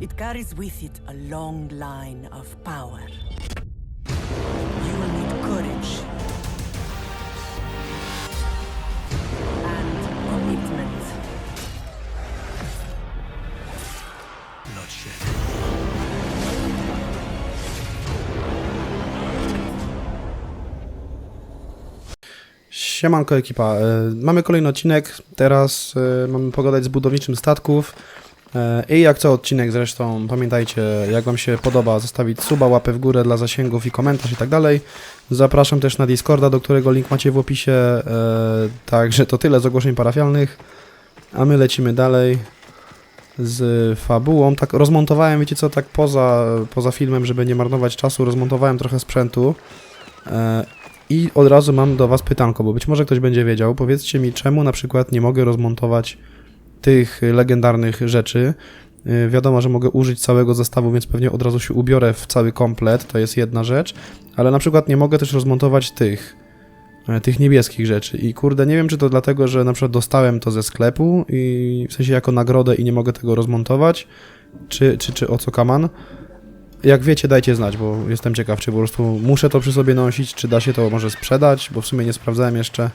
It carries with it a long line of power. You will need courage and commitment. Bloodshed. Siemanko ekipa, e, mamy kolejny odcinek, teraz e, mamy pogadać z budowniczym statków i jak co odcinek zresztą, pamiętajcie jak wam się podoba zostawić suba, łapę w górę dla zasięgów i komentarz i tak dalej. Zapraszam też na Discorda, do którego link macie w opisie, e, także to tyle z ogłoszeń parafialnych, a my lecimy dalej z fabułą. Tak rozmontowałem, wiecie co, tak poza, poza filmem, żeby nie marnować czasu, rozmontowałem trochę sprzętu. E, i od razu mam do Was pytanko, bo być może ktoś będzie wiedział. Powiedzcie mi, czemu na przykład nie mogę rozmontować tych legendarnych rzeczy. Y, Wiadomo, że mogę użyć całego zestawu, więc pewnie od razu się ubiorę w cały komplet, to jest jedna rzecz, ale na przykład nie mogę też rozmontować tych, y, tych niebieskich rzeczy. I kurde, nie wiem, czy to dlatego, że na przykład dostałem to ze sklepu i w sensie jako nagrodę i nie mogę tego rozmontować, czy, czy, czy o co kaman. Jak wiecie, dajcie znać, bo jestem ciekaw, czy po prostu muszę to przy sobie nosić, czy da się to może sprzedać, bo w sumie nie sprawdzałem jeszcze.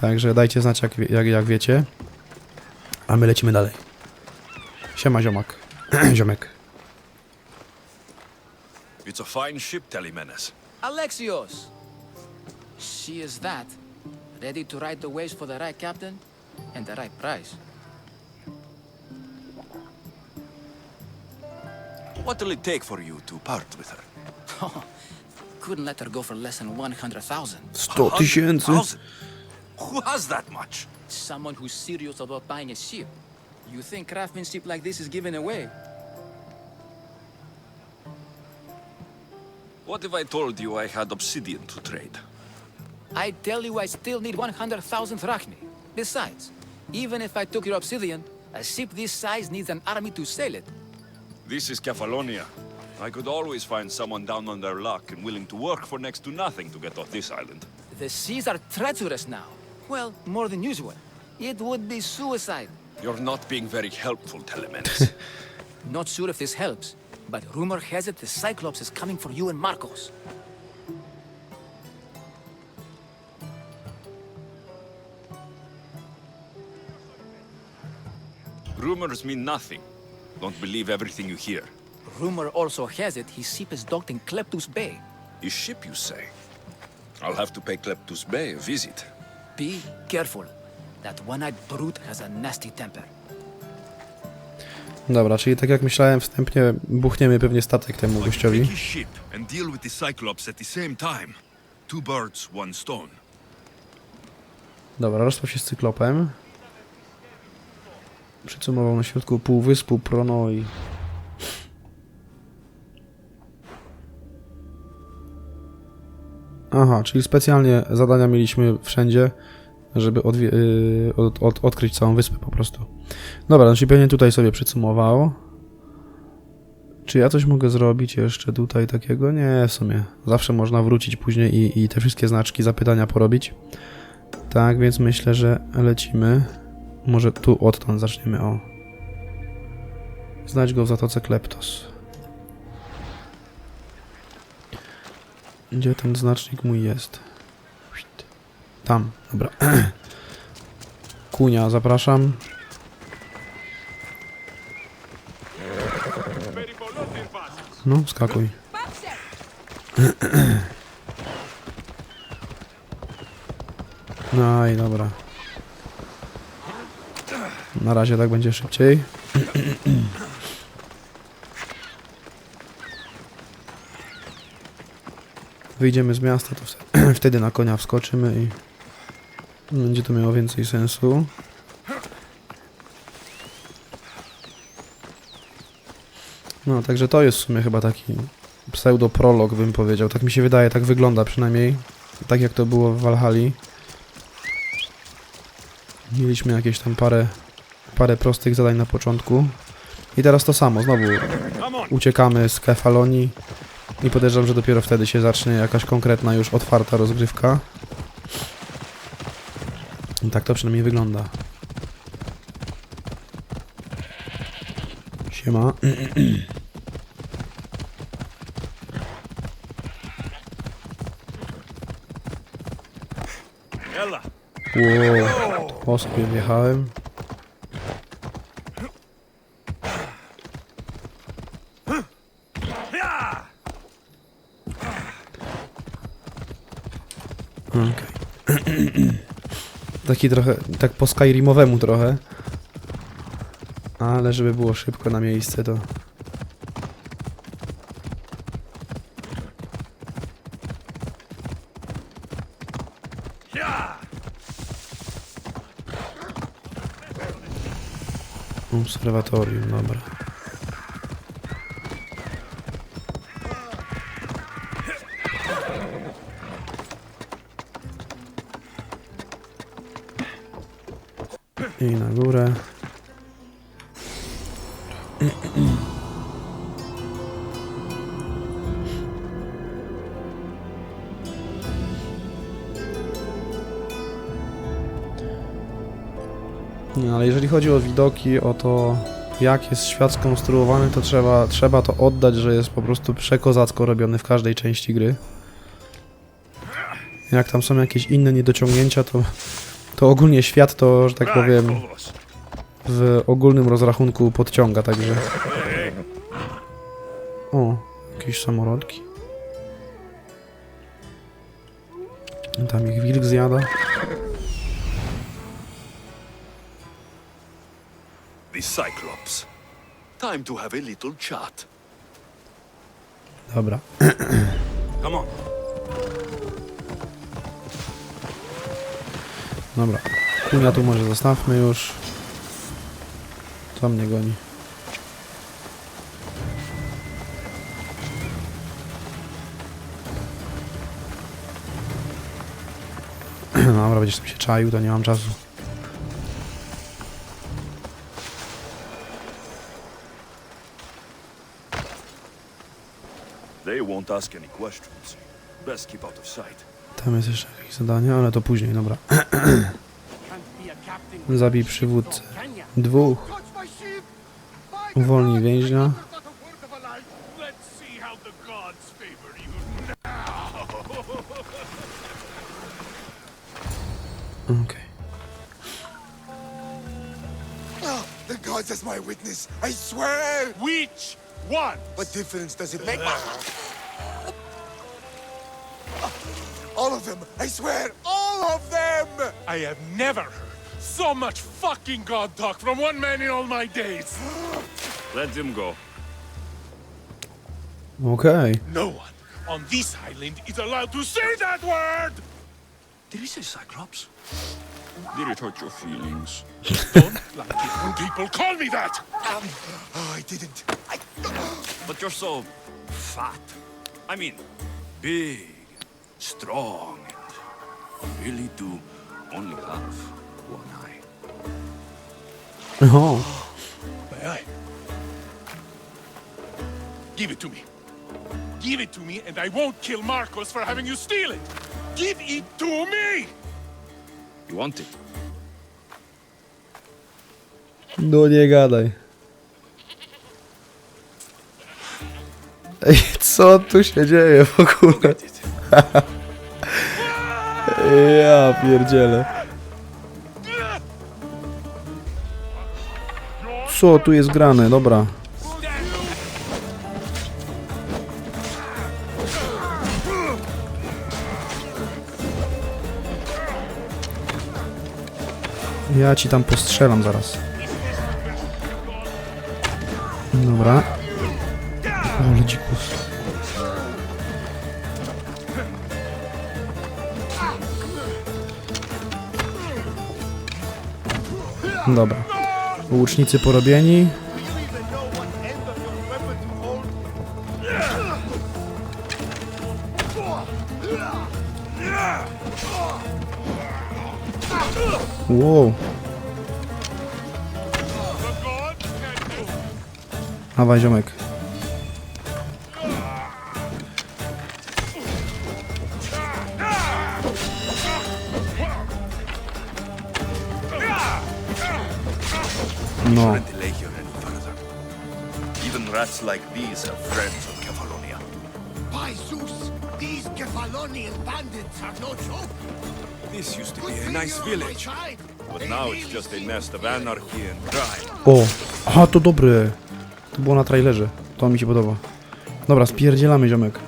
Także dajcie znać, jak, jak, jak wiecie. A my lecimy dalej. Siema, ziomak. Ziomek. It's a fine ship, Telemenes. Alexios! She is that. Ready to ride the waves for the right captain and the right price. What will it take for you to part with her? Oh, couldn't let her go for less than 100,000. 100 tysięcy? 100,000? Who has that much? Someone who's serious about buying a ship. You think craftsmanship like this is given away? What if I told you I had obsidian to trade? I tell you I still need 100,000 drachmi. Besides, even if I took your obsidian, a ship this size needs an army to sail it. This is Kefalonia. I could always find someone down on their luck and willing to work for next to nothing to get off this island. The seas are treacherous now. Well, more than usual. It would be suicide. You're not being very helpful, Telemenes. Not sure if this helps, but rumor has it the Cyclops is coming for you and Marcos. Rumors mean nothing. Don't believe everything you hear. Rumor also has it his ship is docked in Kleptus Bay. His ship, you say? I'll have to pay Kleptus Bay a visit. Be careful. That one-eyed brute has a nasty temper. Dobra, czyli tak jak myślałem wstępnie, buchniemy pewnie statek temu Take gościowi. his ship and deal with the Cyclops at the same time. Two birds, one stone. Dobra, rozpraw się z cyklopem. Przycumował na środku półwyspu Prono i... Aha, czyli specjalnie zadania mieliśmy wszędzie, żeby y, od, od, odkryć całą wyspę po prostu. Dobra, no czyli pewnie tutaj sobie przycumował. Czy ja coś mogę zrobić jeszcze tutaj takiego? Nie, w sumie. Zawsze można wrócić później i, i te wszystkie znaczki, zapytania porobić. Tak, więc myślę, że lecimy. Może tu odtąd zaczniemy, o. Znajdź go w Zatoce Kleptos. Gdzie ten znacznik mój jest? Tam, dobra. Kunia, zapraszam. No, skakuj. No i dobra. Na razie tak będzie szybciej. Wyjdziemy z miasta, to wtedy- na konia wskoczymy i będzie to miało więcej sensu. No, także to jest w sumie chyba taki pseudo-prolog, bym powiedział. Tak mi się wydaje, tak wygląda przynajmniej. Tak jak to było w Valhalla. Mieliśmy jakieś tam parę, parę prostych zadań na początku. I teraz to samo, znowu uciekamy z Kefalonii i podejrzewam, że dopiero wtedy się zacznie jakaś konkretna już otwarta rozgrywka. I tak to przynajmniej wygląda. Siema. Wow, o sobie wjechałem. Okej. Taki trochę, tak po Skyrimowemu trochę. Ale żeby było szybko na miejsce, to... Obserwatorium, dobra. Ale jeżeli chodzi o widoki, o to jak jest świat skonstruowany, to trzeba, trzeba to oddać, że jest po prostu przekozacko robiony w każdej części gry. Jak tam są jakieś inne niedociągnięcia, to, to ogólnie świat to, że tak powiem, w ogólnym rozrachunku podciąga, także... O, jakieś samorodki. Tam ich wilk zjada. Cyclops. Time to have a little chat. Dobra. Come on. Dobra. Kunia tu może zostawmy już. Co mnie goni? Dobra, będziesz tam się czaił, to nie mam czasu. Won't ask any questions. Best keep out of sight. Tam jest jeszcze jakieś zadanie, ale to później, dobra. Zabij przywódcę. Dwóch. Uwolnij więźnia. See how the gods. The as my witness, I swear! Which one? What difference does it make? All of them, I swear, all of them! I have never heard so much fucking god talk from one man in all my days. Let him go. Okay. No one on this island is allowed to say that word. Did he say Cyclops? Did it hurt your feelings? Don't like it when people call me that. Oh, I didn't. I... But you're so fat. I mean, big, strong, and really do only have one eye. O, My eye. Give it to me. Give it to me, and I won't kill Marcos for having you steal it. Give it to me! You want it? no nie gadaj. Ej, co tu się dzieje w ogóle? Ja pierdzielę. Co tu jest grane? Dobra. Ja ci tam postrzelam zaraz. Dobra. Ale dzikus. Dobra. Łucznicy porobieni. Wow. Dawaj ziomek. Like these are friends of Kefalonia. By Zeus, these Kefalonian bandits are no joke. This used to Good be a nice village, but They now it's just a nest of anarchy and crime. O! Aha, to dobre. To było na trailerze. To mi się podoba. Dobra, spierdzielamy ziomek.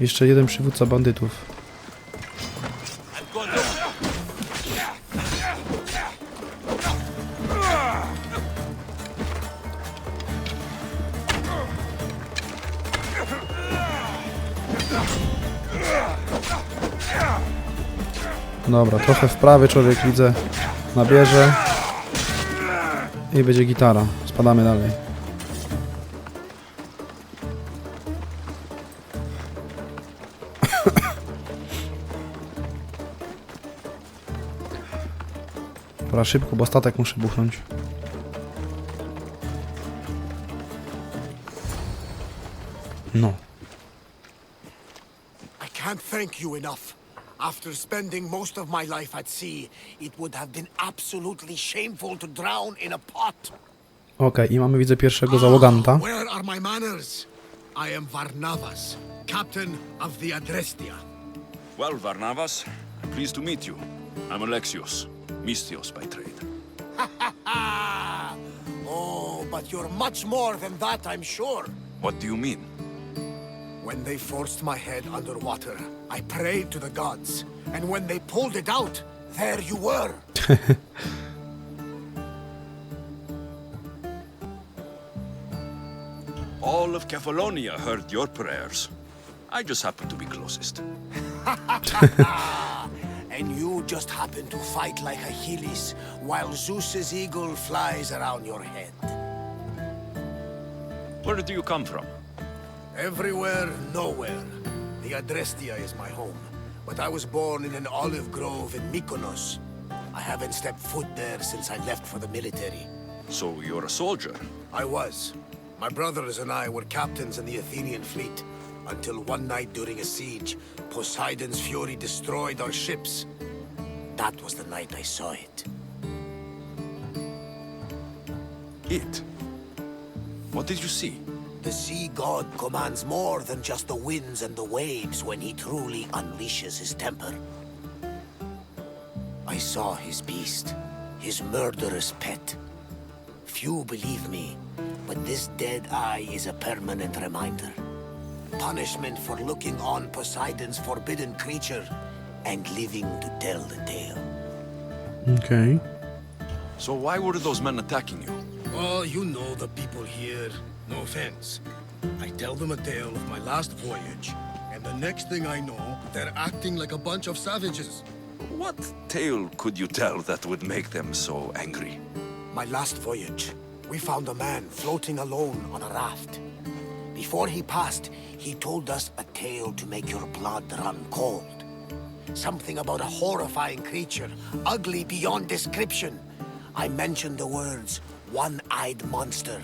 Jeszcze jeden przywódca bandytów. Dobra, trochę wprawy człowiek widzę nabierze i będzie gitara. Spadamy dalej. Dobra, szybko, bo statek muszę buchnąć. No. I can't thank you enough. After spending most of my life at sea, it would have been absolutely shameful to drown in a pot. Okej, i mamy widzę pierwszego załoganta. Ah, where are my manners? I am Varnavas, captain of the Adrestia. Well, Varnavas, I'm pleased to meet you. I'm Alexios, Mystios by trade. Oh, but you're much more than that, I'm sure. What do you mean? When they forced my head underwater, I prayed to the gods. And when they pulled it out, there you were. All of Kefalonia heard your prayers. I just happen to be closest. And you just happen to fight like Achilles while Zeus's eagle flies around your head. Where do you come from? Everywhere, nowhere. The Adrestia is my home. But I was born in an olive grove in Mykonos. I haven't stepped foot there since I left for the military. So you're a soldier? I was. My brothers and I were captains in the Athenian fleet. Until one night during a siege, Poseidon's fury destroyed our ships. That was the night I saw it. It? What did you see? The sea god commands more than just the winds and the waves when he truly unleashes his temper. I saw his beast, his murderous pet. Few believe me, but this dead eye is a permanent reminder. Punishment for looking on Poseidon's forbidden creature and living to tell the tale. Okay. So why were those men attacking you? Oh, you know the people here. No offense. I tell them a tale of my last voyage, and the next thing I know, they're acting like a bunch of savages. What tale could you tell that would make them so angry? My last voyage, we found a man floating alone on a raft. Before he passed, he told us a tale to make your blood run cold. Something about a horrifying creature, ugly beyond description. I mentioned the words, one-eyed monster.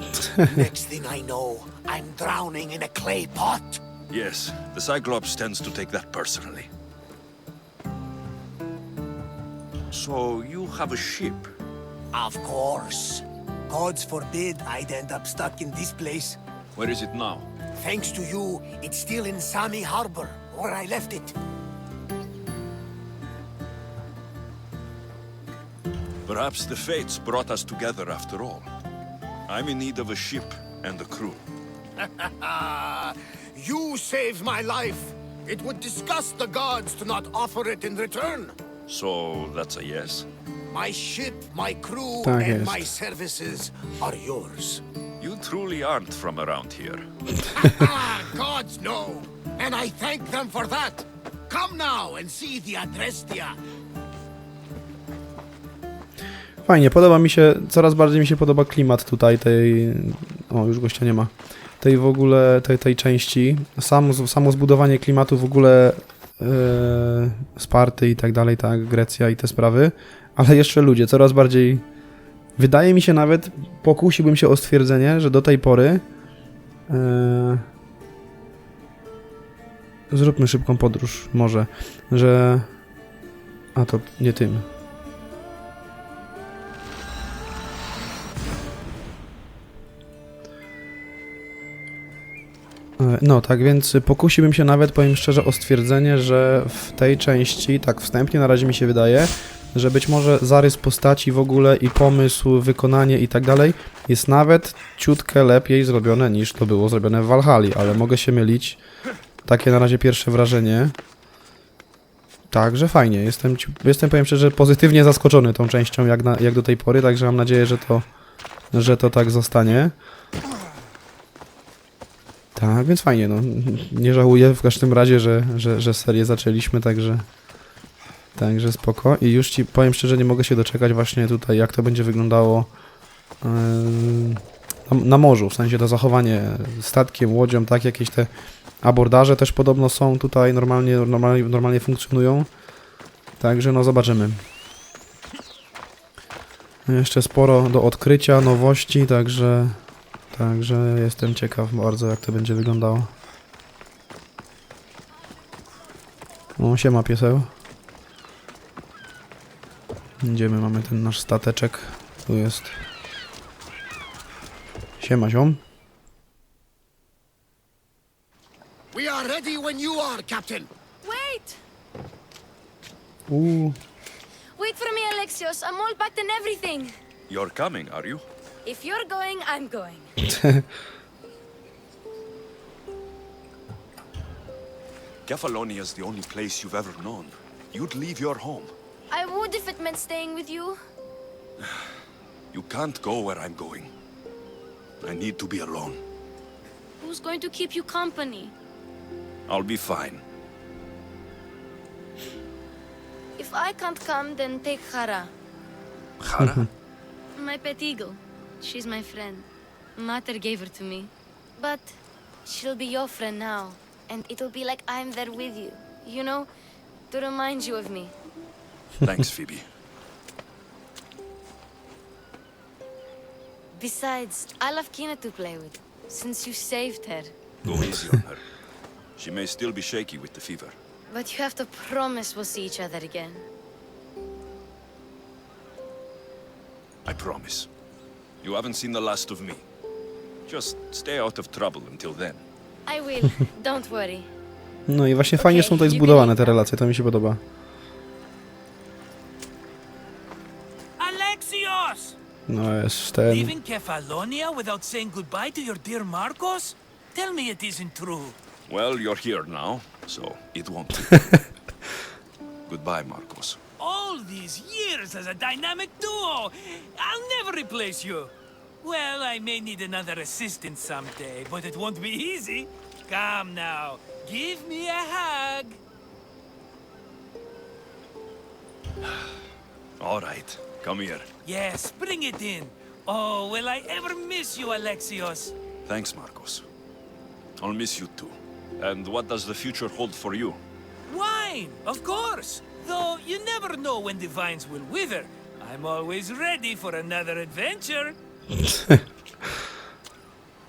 Next thing I know, I'm drowning in a clay pot. Yes, the Cyclops tends to take that personally. So you have a ship? Of course. Gods forbid I'd end up stuck in this place. Where is it now? Thanks to you, it's still in Sami Harbor, where I left it. Perhaps the fates brought us together after all. I'm in need of a ship and a crew. You saved my life. It would disgust the gods to not offer it in return. So that's a yes. My ship, my crew, Tak and jest. my services are yours. You truly aren't from around here. ah, gods no. And I thank them for that. Come now and see the Adrestia. Fajnie, podoba mi się, coraz bardziej mi się podoba klimat tutaj tej, o już gościa nie ma, tej w ogóle, tej, tej części. Samo, samo zbudowanie klimatu w ogóle e, Sparty i tak dalej, tak, Grecja i te sprawy, ale jeszcze ludzie, coraz bardziej, wydaje mi się nawet, pokusiłbym się o stwierdzenie, że do tej pory e, zróbmy szybką podróż, może, że, a to nie tym. No, tak więc pokusiłbym się nawet, powiem szczerze, o stwierdzenie, że w tej części, tak wstępnie na razie mi się wydaje, że być może zarys postaci w ogóle i pomysł, wykonanie i tak dalej jest nawet ciutkę lepiej zrobione niż to było zrobione w Valhalla, ale mogę się mylić. Takie na razie pierwsze wrażenie. Także fajnie, jestem, jestem powiem szczerze, pozytywnie zaskoczony tą częścią jak, na, jak do tej pory, także mam nadzieję, że to, że to tak zostanie. Tak, więc fajnie, no. Nie żałuję w każdym razie, że, że, że serię zaczęliśmy, także. Także spoko. I już ci powiem szczerze, nie mogę się doczekać właśnie tutaj, jak to będzie wyglądało yy, na, na morzu, w sensie to zachowanie statkiem, łodzią, tak, jakieś te abordaże też podobno są tutaj, normalnie, normalnie, normalnie funkcjonują. Także no zobaczymy. Jeszcze sporo do odkrycia, nowości, także Także jestem ciekaw bardzo jak to będzie wyglądało. O, siema pieseł. Idziemy, mamy ten nasz stateczek. Tu jest. Siema ziom. We are ready when you are, Captain. Wait! Uuu. Wait for me, Alexios. I'm all packed and everything. You're coming, are you? If you're going, I'm going. Kefalonia is the only place you've ever known. You'd leave your home. I would if it meant staying with you. You can't go where I'm going. I need to be alone. Who's going to keep you company? I'll be fine. If I can't come, then take Hara, Hara? my pet eagle. She's my friend. Mater gave her to me. But she'll be your friend now, and it'll be like I'm there with you. You know, to remind you of me. Thanks, Phoebe. Besides, I love Kina to play with, since you saved her. Go easy on her. She may still be shaky with the fever. But you have to promise we'll see each other again. I promise. You haven't seen the last of me. Just stay out of trouble until then. I will. Don't worry. No i właśnie fajnie są tutaj zbudowane te relacje, to mi się podoba. Alexios! No jest ten... Leaving Kefalonia without saying goodbye to your dear Marcos? Tell me it isn't true. Well, you're here now, so it won't. Goodbye, Marcos. All these years as a dynamic duo! I'll never replace you! Well, I may need another assistant someday, but it won't be easy. Come now, give me a hug. All right, come here. Yes, bring it in. Oh, will I ever miss you, Alexios? Thanks, Marcos. I'll miss you too. And what does the future hold for you? Wine, of course. Though you never know when the vines will wither. I'm always ready for another adventure.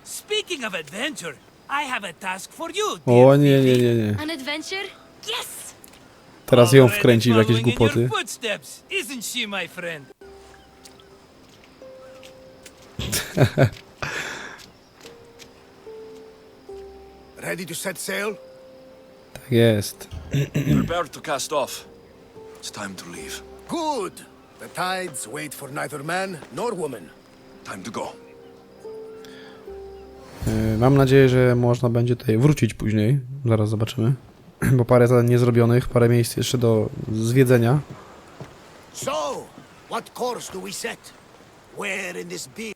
Speaking of adventure, I have a task for you. dear O nie, nie, nie, nie. An adventure? Yes! Teraz ją Already wkręcić w jakieś głupoty. footsteps, isn't she, my friend? Ready to set sail? Tak jest. Prepare to cast off. It's time to leave. Good. The tides wait for neither man nor woman. Time to go. Yy, Mam nadzieję, że można będzie tutaj wrócić później. Zaraz zobaczymy. Bo parę zadań niezrobionych, parę miejsc jeszcze do zwiedzenia. So, what course do we set? Where in this big,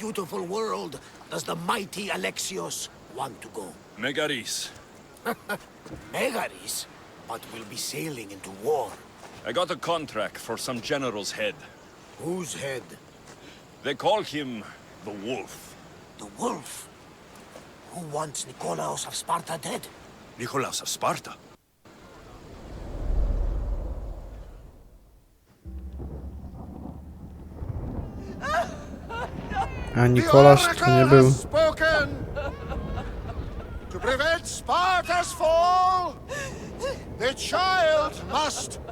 beautiful world does the mighty Alexios want to go? Megaris. Megaris, but we'll be sailing into war. I got a contract for some general's head. Whose head? They call him the Wolf. The wolf. Who wants Nikolaos of Sparta dead? Nicolaus of Sparta. A Nikolasz to nie był... spoken! To prevent Sparta's fall,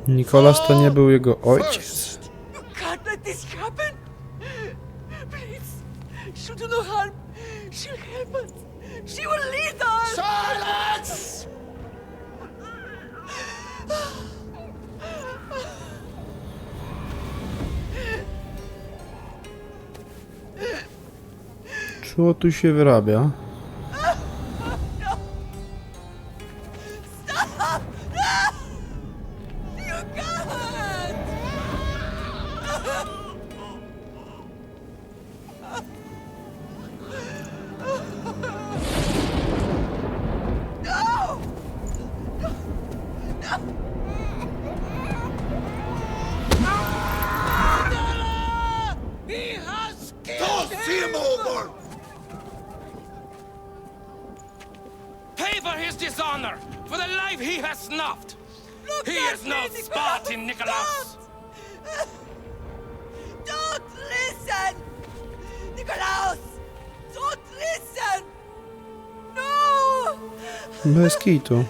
Nikolasz to nie był jego ojciec. first. You can't let this happen! Please, She'll do no harm. She'll help us. She will lead us. Silence! Co tu się wyrabia? See him over! Pay for his dishonor, for the life he has snuffed. Look he at is no me, Spartan, Nicholas. Don't listen! Nikolaus! Don't listen! No! Bez kitu.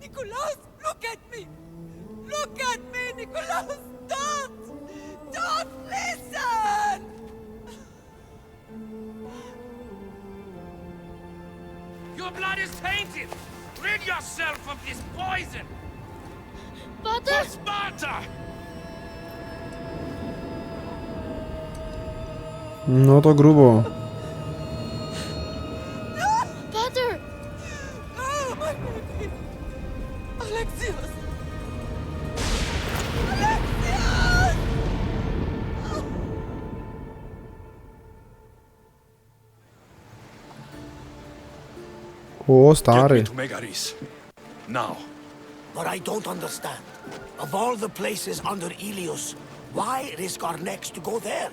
Nikolaus, look at me! Look at me, Nikolaus! Don't! Don't listen! Your blood is tainted. Rid yourself of this poison. Potter! For Sparta! No to grubo. Oh, o, Get me to Megaris. Now. But I don't understand. Of all the places under Ilios, why risk our necks to go there?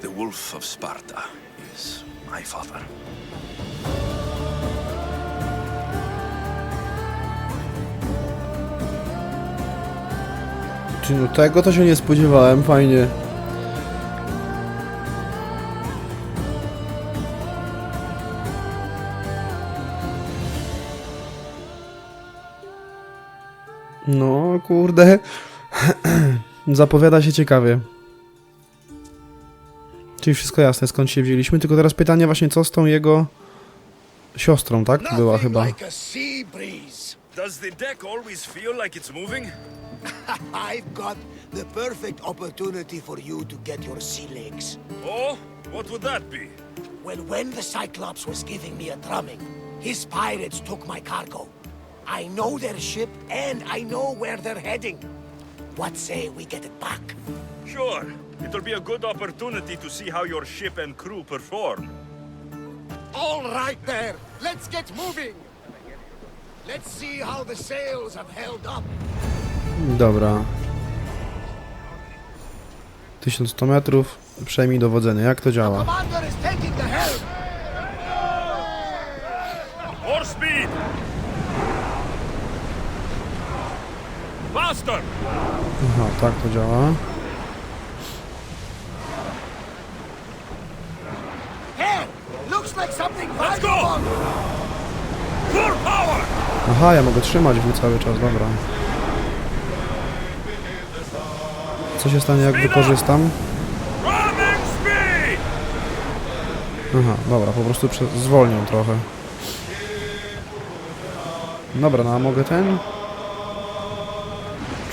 The Wolf of Sparta is my father. Czy no tego to się nie spodziewałem, fajnie. Kurde. Zapowiada się ciekawie. Czyli wszystko jasne, skąd się wzięliśmy, tylko teraz pytanie właśnie, co z tą jego siostrą, tak? Była chyba. like a sea breeze. Does the deck always feel like it's moving? I've got the perfect opportunity for you to get your sea legs. Oh, what would that be? Well, when the Cyclops was giving me a drumming, his pirates took my cargo. I know their ship, and I know where they're heading. What say we get it back? Sure. It'll be a good opportunity to see how your ship and crew perform. All right there, let's get moving. Let's see how the sails have held up. Dobra. 1100 metrów, przejmij dowodzenie. Jak to działa? Commander is taking the helm. More speed! Faster! Aha, tak to działa. Here, looks like something Let's go! power! Aha, ja mogę trzymać w cały czas, dobra. Co się stanie, jak wykorzystam? Aha, dobra, po prostu zwolnią trochę. Dobra, no a mogę ten?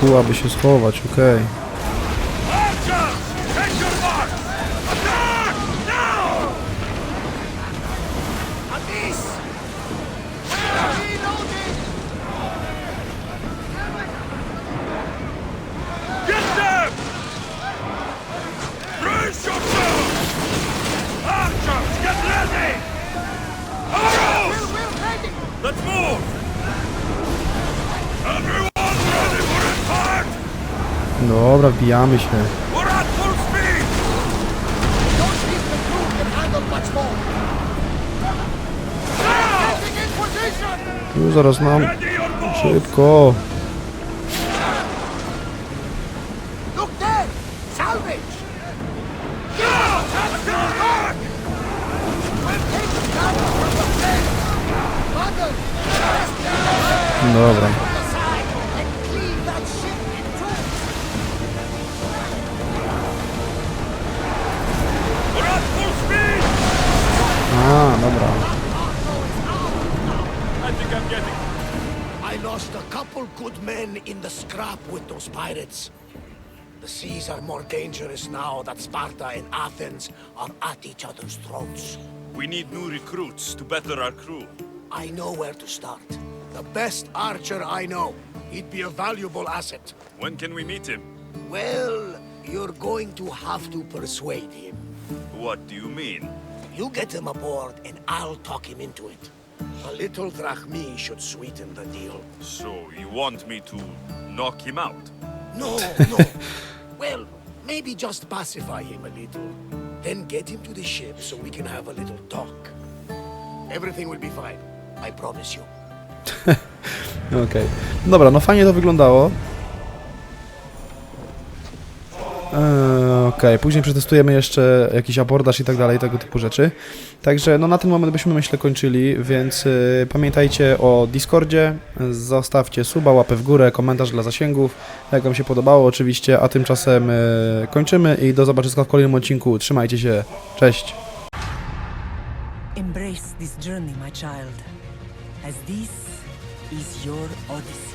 Tu, aby się schować, okej. Archers! Take your mark! Attack! Now! Get them! Brace yourselves! Archers, get ready! Arrows! Let's move! Everyone ready for attack! Dobra, wbijamy się. We're at full speed! Don't think the crew can handle much more. Getting in position! Już zaraz nam. Ready your bow! Szybko. Look good men in the scrap with those pirates. The seas are more dangerous now that Sparta and Athens are at each other's throats. We need new recruits to better our crew. I know where to start. The best archer I know. He'd be a valuable asset. When can we meet him? Well, you're going to have to persuade him. What do you mean? You get him aboard and I'll talk him into it. A little drachmi should sweeten the deal. So you want me to knock him out? No, no. well, maybe just pacify him a little. Then get him to the ship so we can have a little talk. Everything will be fine. I promise you. Okej. Dobra, no fajnie to wyglądało. Eee, Okej, później przetestujemy jeszcze jakiś abordaż i tak dalej, tego typu rzeczy. Także no na ten moment byśmy myślę kończyli, więc y, pamiętajcie o Discordzie, zostawcie suba, łapę w górę, komentarz dla zasięgów, jak wam się podobało oczywiście, a tymczasem y, kończymy i do zobaczenia w kolejnym odcinku. Trzymajcie się, cześć! Embrace this journey, my child, as this is your odyssey.